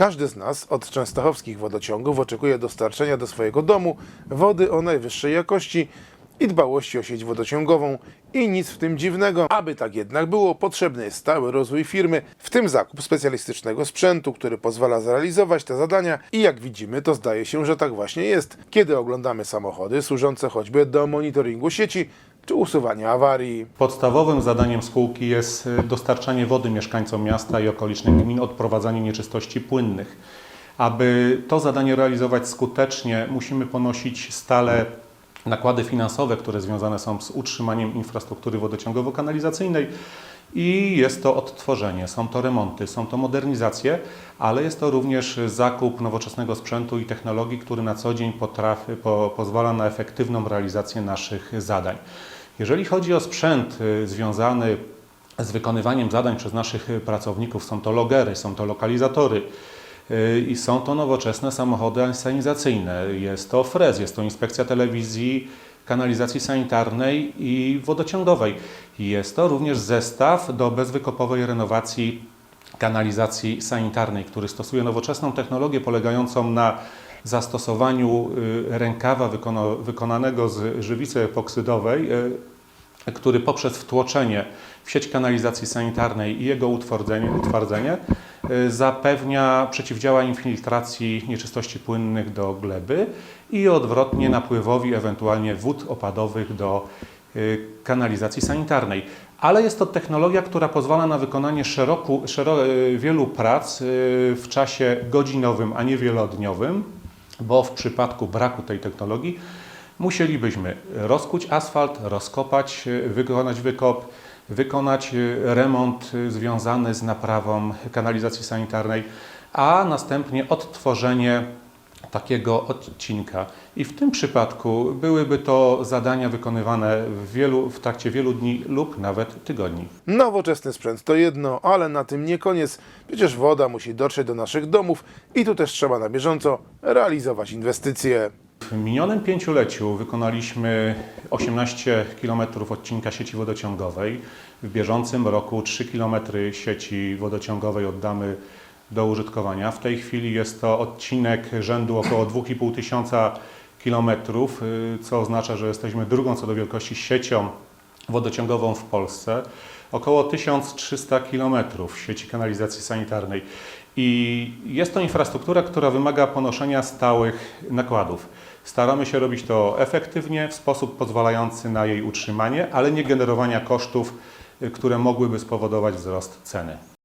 Każdy z nas od częstochowskich wodociągów oczekuje dostarczenia do swojego domu wody o najwyższej jakości i dbałości o sieć wodociągową. I nic w tym dziwnego. Aby tak jednak było, potrzebny jest stały rozwój firmy, w tym zakup specjalistycznego sprzętu, który pozwala zrealizować te zadania. I jak widzimy, to zdaje się, że tak właśnie jest, kiedy oglądamy samochody służące choćby do monitoringu sieci czy usuwania awarii. Podstawowym zadaniem spółki jest y, dostarczanie wody mieszkańcom miasta i okolicznych gmin, odprowadzanie nieczystości płynnych. Aby to zadanie realizować skutecznie, musimy ponosić stale nakłady finansowe, które związane są z utrzymaniem infrastruktury wodociągowo-kanalizacyjnej i jest to odtworzenie, są to remonty, są to modernizacje, ale jest to również zakup nowoczesnego sprzętu i technologii, który na co dzień potrafi, po, pozwala na efektywną realizację naszych zadań. Jeżeli chodzi o sprzęt y, związany z wykonywaniem zadań przez naszych y, pracowników, są to logery, są to lokalizatory, y, i są to nowoczesne samochody insanizacyjne. Jest to FREZ, jest to Inspekcja Telewizji, Kanalizacji Sanitarnej i Wodociągowej. Jest to również zestaw do bezwykopowej renowacji kanalizacji sanitarnej, który stosuje nowoczesną technologię polegającą na zastosowaniu y, rękawa wykono- wykonanego z żywicy epoksydowej, y, który poprzez wtłoczenie w sieć kanalizacji sanitarnej i jego utwardzenie, utwardzenie y, zapewnia, przeciwdziała infiltracji nieczystości płynnych do gleby i odwrotnie napływowi ewentualnie wód opadowych do kanalizacji sanitarnej. Ale jest to technologia, która pozwala na wykonanie szeroku, szero, wielu prac w czasie godzinowym, a nie wielodniowym, bo w przypadku braku tej technologii musielibyśmy rozkuć asfalt, rozkopać, y, wykonać wykop, wykonać y, remont y, związany z naprawą kanalizacji sanitarnej, a następnie odtworzenie takiego odcinka. I w tym przypadku byłyby to zadania wykonywane w, wielu, w trakcie wielu dni lub nawet tygodni. Nowoczesny sprzęt to jedno, ale na tym nie koniec. Przecież woda musi dotrzeć do naszych domów i tu też trzeba na bieżąco realizować inwestycje. W minionym pięcioleciu wykonaliśmy 18 km odcinka sieci wodociągowej. W bieżącym roku 3 km sieci wodociągowej oddamy do użytkowania. W tej chwili jest to odcinek rzędu około 2,5 tysiąca kilometrów, y, co oznacza, że jesteśmy drugą co do wielkości siecią wodociągową w Polsce. Około 1300 kilometrów sieci kanalizacji sanitarnej. I jest to infrastruktura, która wymaga ponoszenia stałych nakładów. Staramy się robić to efektywnie, w sposób pozwalający na jej utrzymanie, ale nie generowania kosztów, y, które mogłyby spowodować wzrost ceny.